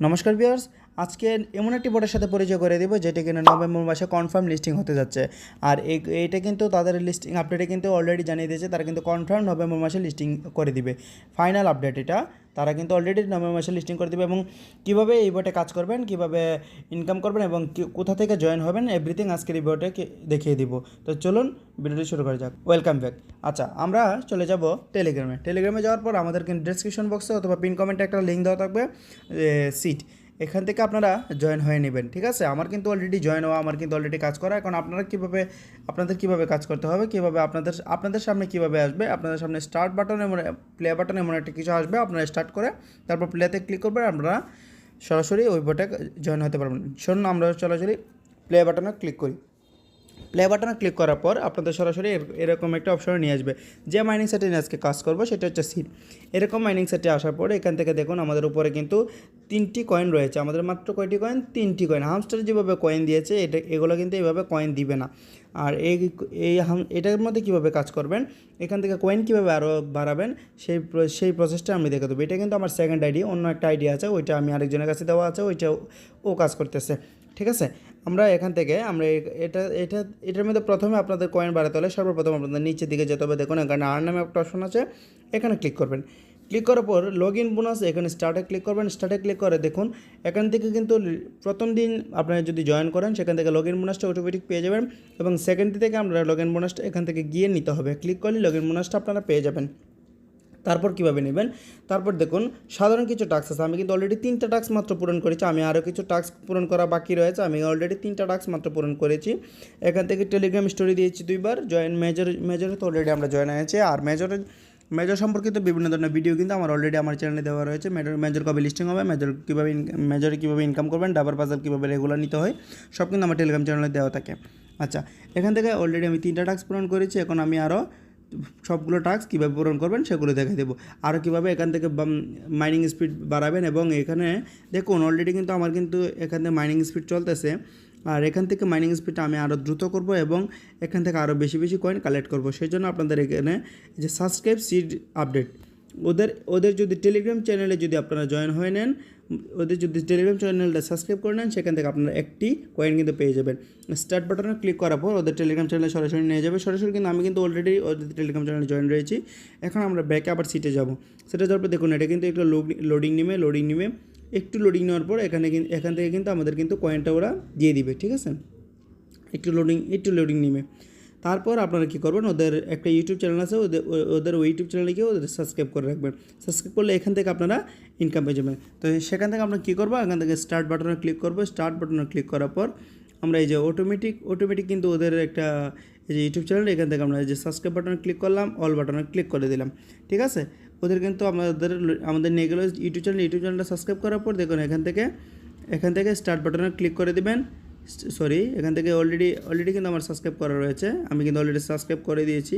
নমস্কার ভিউয়ার্স আজকে এমন একটি বোর্ডের সাথে পরিচয় করে দেবো, যেটা কিনা নভেম্বর মাসে কনফার্ম লিস্টিং হতে যাচ্ছে। আর এই- এইটা কিন্তু তাদের লিস্টিং আপডেটে কিন্তু অলরেডি জানিয়ে দিয়েছে, তারা কিন্তু কনফার্ম নভেম্বর মাসে লিস্টিং করে দিবে। ফাইনাল আপডেট এটা, তারা কিন্তু অলরেডি নভেম্বর মাসে লিস্টিং করে দেবে এবং কীভাবে এই বোর্ডে কাজ করবেন, কীভাবে ইনকাম করবেন এবং কোথা থেকে জয়েন হবেন এভরিথিং আজকের এই বোর্ডে দেখিয়ে দিব। তো চলুন ভিডিওটি শুরু করা যাক। ওয়েলকাম ব্যাক আচ্ছা আমরা চলে যাব টেলিগ্রামে টেলিগ্রামে যাওয়ার পর আমাদের কিন্তু ডিসক্রিপশন বক্সে অথবা পিন কমেন্টে একটা লিঙ্ক দেওয়া থাকবে সিট এখান থেকে আপনারা জয়েন হয়ে নেবেন, ঠিক আছে? আমার কিন্তু অলরেডি জয়েন হওয়া, আমার কিন্তু অলরেডি কাজ করা। এখন আপনারা কীভাবে, আপনাদের কীভাবে কাজ করতে হবে, কীভাবে আপনাদের আপনাদের সামনে কীভাবে আসবে, আপনাদের সামনে স্টার্ট বাটন এমন প্লে বাটন এমন একটা কিছু আসবে, আপনারা স্টার্ট করে তারপর প্লেতে ক্লিক করবেন, আপনারা সরাসরি ওই বটে জয়েন হতে পারবেন। শুনুন আমরা সরাসরি প্লে বাটনে ক্লিক করি। প্লে বাটনে ক্লিক করার পর আপনাদের সরাসরি এর- এরকম একটা অপশনে নিয়ে আসবে। যে মাইনিং সেটে নিয়ে আজকে কাজ করব সেটা হচ্ছে সিট এরকম মাইনিং সেটে আসার পরে এখান থেকে দেখুন আমাদের উপরে কিন্তু তিনটি কয়েন রয়েছে। আমাদের মাত্র কয়টি কয়েন তিনটি কয়েন হামস্টার যেভাবে কয়েন দিয়েছে, এটা, এগুলো কিন্তু এইভাবে কয়েন দিবে না। আর এই এই এটার মধ্যে কীভাবে কাজ করবেন? এখান থেকে কয়েন কীভাবে আরও বাড়াবেন? সেই সেই প্রসেসটা আমি দেখে দেবো। এটা কিন্তু আমার সেকেন্ড আইডি অন্য একটা আইডি আছে, ওইটা আমি আরেকজনের কাছে দেওয়া আছে ওইটা ও কাজ করতেছে। ঠিক আছে? আমরা এখান থেকে, আমরা এটা এটা, এটার মধ্যে প্রথমে আপনাদের কয়েন বাড়াতে হলে সর্বপ্রথম আপনাদের নিচের দিকে যেতে হবে। দেখুন, এখানে আর নামে একটা অপশন আছে, এখানে ক্লিক করবেন। ক্লিক করার পর লগ ইন বোনাস এখানে স্টার্টে ক্লিক করবেন। স্টার্টে ক্লিক করে দেখুন, এখান থেকে কিন্তু প্রথম দিন আপনারা যদি জয়েন করেন, সেখান থেকে লগ ইন বোনাসটা অটোমেটিক পেয়ে যাবেন এবং সেকেন্ড থেকে আপনারা লগ ইন বোনাসটা এখান থেকে গিয়ে নিতে হবে। ক্লিক করলে লগ ইন বোনাসটা আপনারা পেয়ে যাবেন। তারপর কীভাবে নেবেন? তারপর দেখুন, সাধারণ কিছু টাস্ক আছে। আমি কিন্তু অলরেডি তিনটা টাস্ক মাত্র পূরণ করেছি। আমি আরও কিছু টাস্ক পূরণ করা বাকি রয়েছে। আমি অলরেডি তিনটা টাস্ক মাত্র পূরণ করেছি। এখান থেকে টেলিগ্রাম স্টোরি দিয়েছি দুইবার। জয়েন মেজর মেজরে তো অলরেডি আমরা জয়েন হয়েছি। আর মেজরে মেজর সম্পর্কিত বিভিন্ন ধরনের ভিডিও কিন্তু আমার অলরেডি আমার চ্যানেলে দেওয়া রয়েছে। মেজর মেজর কবে লিস্টিং হবে? মেজর কীভাবে মেজরে কীভাবে ইনকাম করবেন? ডাবল পাজাল কীভাবে রেগুলার নিতে হয়? সব কিন্তু আমার টেলিগ্রাম চ্যানেলে দেওয়া থাকে। আচ্ছা এখান থেকে অলরেডি আমি তিনটা টাস্ক পূরণ করেছি। এখন আমি আরও সবগুলো টাস্ক কীভাবে পূরণ করবেন সেগুলো দেখে দেবো। আর কীভাবে এখান থেকে মাইনিং স্পিড বাড়াবেন এবং এখানে দেখুন অলরেডি কিন্তু আমার কিন্তু এখান থেকে মাইনিং স্পিড চলতেছে। আর এখান থেকে মাইনিং স্পিডটা আমি আরও দ্রুত করব এবং এখান থেকে আরও বেশি বেশি কয়েন কালেক্ট করব। সেই জন্য আপনাদের এখানে যে সাবস্ক্রাইব সিড আপডেট ওদের ওদের যদি টেলিগ্রাম চ্যানেলে যদি আপনারা জয়েন হয়ে নেন, ওদের যদি টেলিগ্রাম চ্যানেলটা সাবস্ক্রাইব করে নেন, সেখান থেকে আপনারা একটি কয়েন কিন্তু পেয়ে যাবেন। স্টার্ট বাটনে ক্লিক করার পর ওদের টেলিগ্রাম চ্যানেলে সরাসরি নিয়ে যাবে। সরাসরি কিন্তু আমি কিন্তু অলরেডি ওদের টেলিগ্রাম চ্যানেলে জয়েন রয়েছি। এখন আমরা ব্যাকে আবার সিটে যাব। সেটা যাওয়ার পর দেখুন, এটা কিন্তু একটু লোডিং নেমে লোডিং নেমে একটু লোডিং নেওয়ার পর এখানে এখান থেকে কিন্তু আমাদের কিন্তু কয়েনটা ওরা দিয়ে দিবে, ঠিক আছে? একটু লোডিং একটু লোডিং নেমে তারপর আপনারা কী করবেন, ওদের একটা ইউটিউব চ্যানেল আছে ওদের ওদের ওই ইউটিউব চ্যানেলে গিয়ে ওদের সাবস্ক্রাইব করে রাখবেন। সাবস্ক্রাইব করলে এখান থেকে আপনারা ইনকাম পেয়ে যাবেন। তো সেখান থেকে আমরা কী করব, এখান থেকে স্টার্ট বাটনে ক্লিক করব। স্টার্ট বাটনে ক্লিক করার পর আমরা এই যে অটোমেটিক অটোমেটিক কিন্তু ওদের একটা এই যে ইউটিউব চ্যানেল এখান থেকে আমরা যে সাবস্ক্রাইব বাটনে ক্লিক করলাম অল বাটনে ক্লিক করে দিলাম। ঠিক আছে? ওদের কিন্তু আমাদের আমাদের নিয়ে গেলো ইউটিউব চ্যানেল ইউটিউব চ্যানেলটা সাবস্ক্রাইব করার পর দেখুন এখান থেকে এখান থেকে স্টার্ট বাটনে ক্লিক করে দিবেন। সরি এখান থেকে অলরেডি অলরেডি কিন্তু আমার সাবস্ক্রাইব করা রয়েছে। আমি কিন্তু অলরেডি সাবস্ক্রাইব করে দিয়েছি।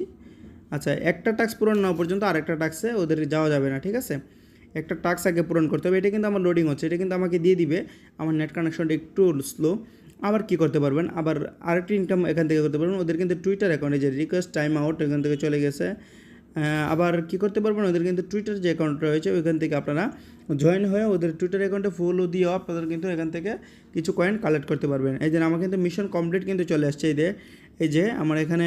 আচ্ছা একটা টাস্ক পূরণ না পর্যন্ত আরেকটা টাস্কে ওদের যাওয়া যাবে না, ঠিক আছে? একটা টাস্ক আগে পূরণ করতে হবে। এটা কিন্তু আমার লোডিং হচ্ছে, এটা কিন্তু আমাকে দিয়ে দিবে। আমার নেট কানেকশনটা একটু স্লো আবার কি করতে পারবেন? আবার আরেকটি ইনকাম এখান থেকে করতে পারবেন। ওদের কিন্তু টুইটার অ্যাকাউন্টে যে রিকোয়েস্ট টাইম আউট এখান থেকে চলে গেছে। আবার কি করতে পারবেন ওদের কিন্তু টুইটার যে অ্যাকাউন্ট রয়েছে, ওইখান থেকে আপনারা জয়েন হয়ে ওদের টুইটার অ্যাকাউন্টে ফলো দিয়ে আপনাদের কিন্তু এখান থেকে কিছু কয়েন কালেক্ট করতে পারবেন। এই যে আমার কিন্তু মিশন কমপ্লিট কিন্তু চলে আসছে এই যে এই যে আমার এখানে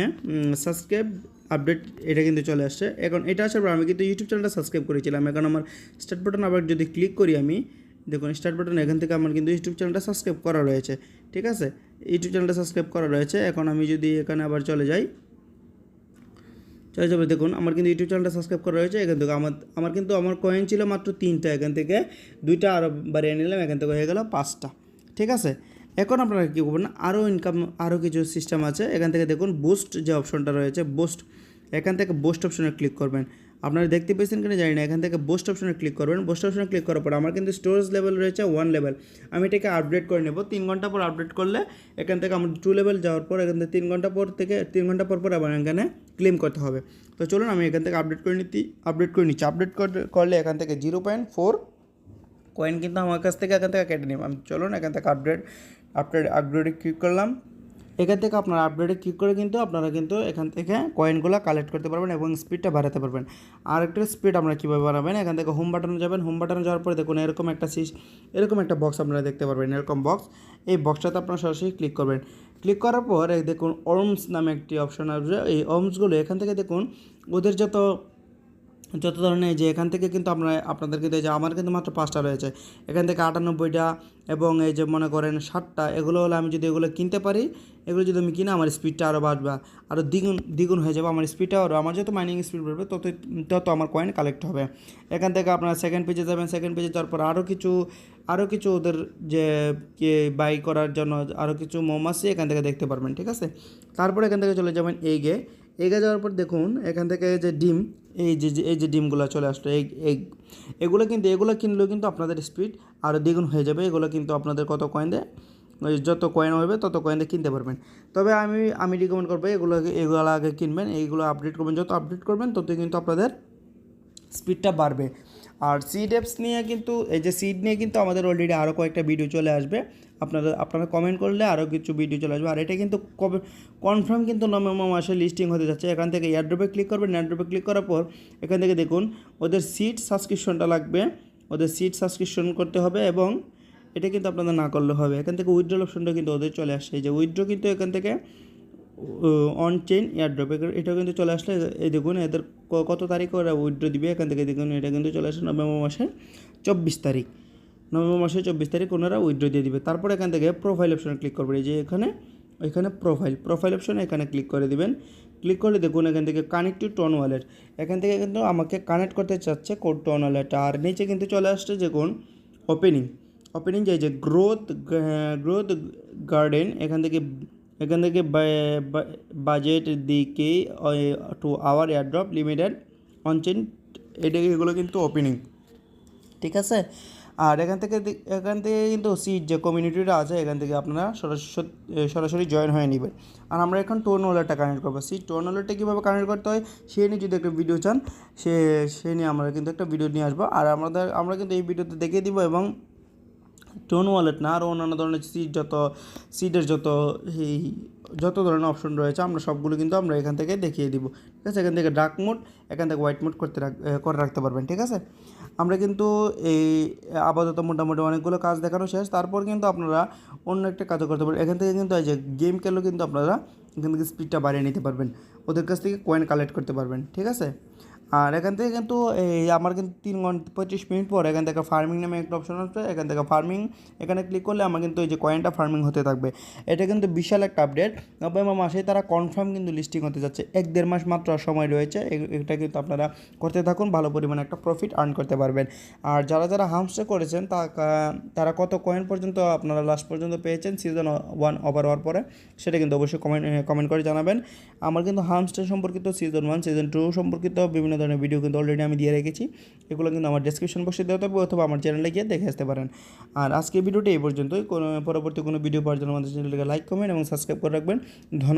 সাবস্ক্রাইব আপডেট এটা কিন্তু চলে আসছে। এখন এটা আসার পর আমি কিন্তু ইউটিউব চ্যানেলটা সাবস্ক্রাইব করেছিলাম। এখন আমার স্টার্ট বাটন আবার যদি ক্লিক করি আমি, দেখুন স্টার্ট বাটন এখান থেকে আমার কিন্তু ইউটিউব চ্যানেলটা সাবস্ক্রাইব করা রয়েছে। ঠিক আছে? ইউটিউব চ্যানেলটা সাবস্ক্রাইব করা রয়েছে। এখন আমি যদি এখানে আবার চলে যাই চলে যাবে। দেখুন, আমার কিন্তু ইউটিউব চ্যানেলটা সাবস্ক্রাইব করা রয়েছে, এখান থেকে আমার আমার কিন্তু আমার কয়েন ছিল মাত্র তিনটা, এখান থেকে দুইটা আরও বাড়িয়ে নিলাম, এখান থেকে হয়ে গেল পাঁচটা। ঠিক আছে? এখন আপনারা কী করবেন আরও ইনকাম আরও কিছু সিস্টেম আছে, এখান থেকে দেখুন বুস্ট যে অপশনটা রয়েছে বুস্ট এখান থেকে বুস্ট অপশনে ক্লিক করবেন। আপনারা দেখতে পেয়েছেন কিনা জানি না, এখান থেকে বুস্ট অপশনে ক্লিক করবেন। বোস্ট অপশনে ক্লিক করার পর আমার কিন্তু স্টোরেজ লেভেল রয়েছে ওয়ান লেভেল আমি এটাকে আপডেট করে নেব। তিন ঘণ্টা পর আপডেট করলে এখান থেকে আমার টু লেভেল যাওয়ার পর এখান থেকে তিন ঘণ্টা পর থেকে, তিন ঘণ্টা পর পর আবার এখানে ক্লেম করতে হবে। তো চলুন আমি এখান থেকে আপডেট করে নিচ্ছি আপডেট করে নিচ্ছি। আপডেট করলে এখান থেকে জিরো পয়েন্ট ফোর কয়েন কিন্তু আমার কাছ থেকে এখান থেকে কেটে নিব। আমি চলুন এখান থেকে আপডেট আপডেট আপডেটে ক্লিক করলাম। এখান থেকে আপনার আপডেটে ক্লিক করে কিন্তু আপনারা কিন্তু এখান থেকে কয়েনগুলো কালেক্ট করতে পারবেন এবং স্পিডটা বাড়াতে পারবেন। আর একটা স্পিড আপনারা কীভাবে বাড়াবেন? এখান থেকে হোম বাটনে যাবেন। হোম বাটনে যাওয়ার পরে দেখুন এরকম একটা সিস এরকম একটা বক্স আপনারা দেখতে পারবেন। এরকম বক্স এই বক্সটাতে আপনারা সরাসরি ক্লিক করবেন। ক্লিক করার পর দেখুন অর্মস নামে একটি অপশন আসবে। এই অর্মসগুলো এখান থেকে দেখুন, ওদের যত যত ধরনের যে এখান থেকে কিন্তু আমরা আপনাদের কিন্তু এই যে আমার কিন্তু মাত্র পাঁচটা রয়েছে। এখান থেকে আটানব্বইটা এবং এই যে মনে করেন ষাটটা, এগুলো হলে আমি যদি এগুলো কিনতে পারি, এগুলো যদি আমি কিনে আমার স্পিডটা আরও বাড়বে আরও দ্বিগুণ দ্বিগুণ হয়ে যাবে। আমার স্পিডটা আরও আমার যত মাইনিং স্পিড বাড়বে তত তত আমার কয়েন কালেক্ট হবে। এখান থেকে আপনারা সেকেন্ড পেজে যাবেন সেকেন্ড পেজে যাওয়ার পর আরও কিছু আরও কিছু ওদের যে, কে বাই করার জন্য আরও কিছু মৌমাছি এখান থেকে দেখতে পারবেন, ঠিক আছে? তারপর এখান থেকে চলে যাবেন এগে এগে যাওয়ার পর দেখুন, এখান থেকে যে ডিম, এই যে এই যে ডিমগুলো চলে আসলো, এই এগ এগুলো কিন্তু, এগুলো কিনলেও কিন্তু আপনাদের স্পিড আরও দ্বিগুণ হয়ে যাবে। এগুলো কিন্তু আপনাদের কত কয়েন দেয়? যত কয়েন হবে, তত কয়েন দিয়ে কিনতে পারবেন। তবে আমি আমি রিকমেন্ড করব, এগুলো এগুলো আগে কিনবেন এইগুলো আপডেট করবেন, যত আপডেট করবেন, ততই কিন্তু আপনাদের স্পিডটা বাড়বে। আর সিড অ্যাপস নিয়ে কিন্তু, এই যে সিড নিয়ে কিন্তু আমাদের অলরেডি আরও কয়েকটা ভিডিও চলে আসবে। আপনারা আপনারা কমেন্ট করলে আরও কিছু ভিডিও চলে আসবে। আর এটা কিন্তু কবে কনফার্ম কিন্তু নভেম্বর মাসে লিস্টিং হতে যাচ্ছে। এখান থেকে এয়ারড্রপে ক্লিক করবেন। এয়ারড্রপে ক্লিক করার পর এখান থেকে দেখুন, ওদের সিট সাবস্ক্রিপশনটা লাগবে। ওদের সিট সাবস্ক্রিপশন করতে হবে এবং এটা কিন্তু আপনাদের না করলে হবে। এখান থেকে উইথড্রল অপশনটা কিন্তু ওদের চলে আসছে যে উইথড্র কিন্তু এখান থেকে অন চেইন এয়ারড্রপ এটাও কিন্তু চলে আসলে। এই দেখুন, এদের কত তারিখ ওরা উইড্রো দিবে? এখান থেকে দেখুন, এটা কিন্তু চলে আসে নভেম্বর মাসের চব্বিশ তারিখ। নভেম্বর মাসের চব্বিশ তারিখ ওনারা উইড্রো দিয়ে দিবে। তারপর এখান থেকে প্রোফাইল অপশনে ক্লিক করবেন যে এখানে এখানে প্রোফাইল প্রোফাইল অপশনে এখানে ক্লিক করে দিবেন। ক্লিক করলে দেখুন, এখান থেকে কানেক্ট টু টন ওয়ালেট এখান থেকে কিন্তু আমাকে কানেক্ট করতে চাচ্ছে কোড টন ওয়ালেট আর নিচে কিন্তু চলে আসছে দেখুন ওপেনিং ওপেনিং যে যে গ্রোথ গ্রোথ গার্ডেন এখান থেকে এখান থেকে বাজেট দিকে to our airdrop limited onchain এটা এগুলো কিন্তু ওপেনিং ঠিক আছে? আর এখান থেকে এখান থেকে কিন্তু সিট যে কমিউনিটিটা আছে এখান থেকে আপনারা সরাসরি সরাসরি জয়েন হয়ে নেবেন। আর আমরা এখন টোন ওয়ালেটটা কানেক্ট করব। সিট টোন ওয়ালেটটা কীভাবে কানেক্ট করতে হয় সে নিয়ে যদি একটা ভিডিও চান সে সে নিয়ে আমরা কিন্তু একটা ভিডিও নিয়ে আসব। আর আমাদের আমরা কিন্তু এই ভিডিওতে দেখিয়ে দিব এবং টোন ওয়ালেট না আরও অন্যান্য ধরনের সিট যত সিটের যত এই যত ধরনের অপশন রয়েছে, আমরা সবগুলো কিন্তু আমরা এখান থেকে দেখিয়ে দিব। ঠিক আছে? এখান থেকে ডার্ক মোড এখান থেকে হোয়াইট মোড করতে করে রাখতে পারবেন। ঠিক আছে? আমরা কিন্তু এই আপাতত মোটামুটি অনেকগুলো কাজ দেখানো শেষ। তারপর কিন্তু আপনারা অন্য একটা কাজও করতে পারেন এখান থেকে কিন্তু এই যে গেম খেলেও কিন্তু আপনারা এখান থেকে স্পিডটা বাড়িয়ে নিতে পারবেন। ওদের কাছ থেকে কয়েন কালেক্ট করতে পারবেন। ঠিক আছে? আর এখান থেকে কিন্তু, এই আমার কিন্তু তিন ঘণ্টা, পঁচিশ মিনিট পর এখান থেকে ফার্মিং নামে একটা অপশন আসবে। এখান থেকে ফার্মিং এখানে ক্লিক করলে আমার কিন্তু এই যে কয়েনটা ফার্মিং হতে থাকবে। এটা কিন্তু বিশাল একটা আপডেট নভেম্বর মাসে তারা কনফার্ম কিন্তু লিস্টিং হতে যাচ্ছে। এক দেড় মাস মাত্র সময় রয়েছে। এটা কিন্তু আপনারা করতে থাকুন, ভালো পরিমাণে একটা প্রফিট আর্ন করতে পারবেন। আর যারা যারা হামস্টে করেছেন তা তারা কত কয়েন পর্যন্ত আপনারা লাস্ট পর্যন্ত পেয়েছেন সিজন ওয়ান ওভার হওয়ার পরে, সেটা কিন্তু অবশ্যই কমেন্ট কমেন্ট করে জানাবেন। আমার কিন্তু হামস্টে সম্পর্কিত সিজন ওয়ান সিজন টু সম্পর্কিত বিভিন্ন ধরনের ভিডিও কিন্তু অলরেডি আমি দিয়ে রেখেছি। এগুলো কিন্তু আমার ডেসক্রিপশন বক্সে দেওয়া থাকবে অথবা আমার চ্যানেলে গিয়ে দেখে আসতে পারেন। আর আজকে ভিডিওটি এই পর্যন্তই। কোনো পরবর্তী কোনো ভিডিও পাওয়ার জন্য আমাদের চ্যানেলকে লাইক কমেন্ট এবং সাবস্ক্রাইব করে রাখবেন। ধন্যবাদ।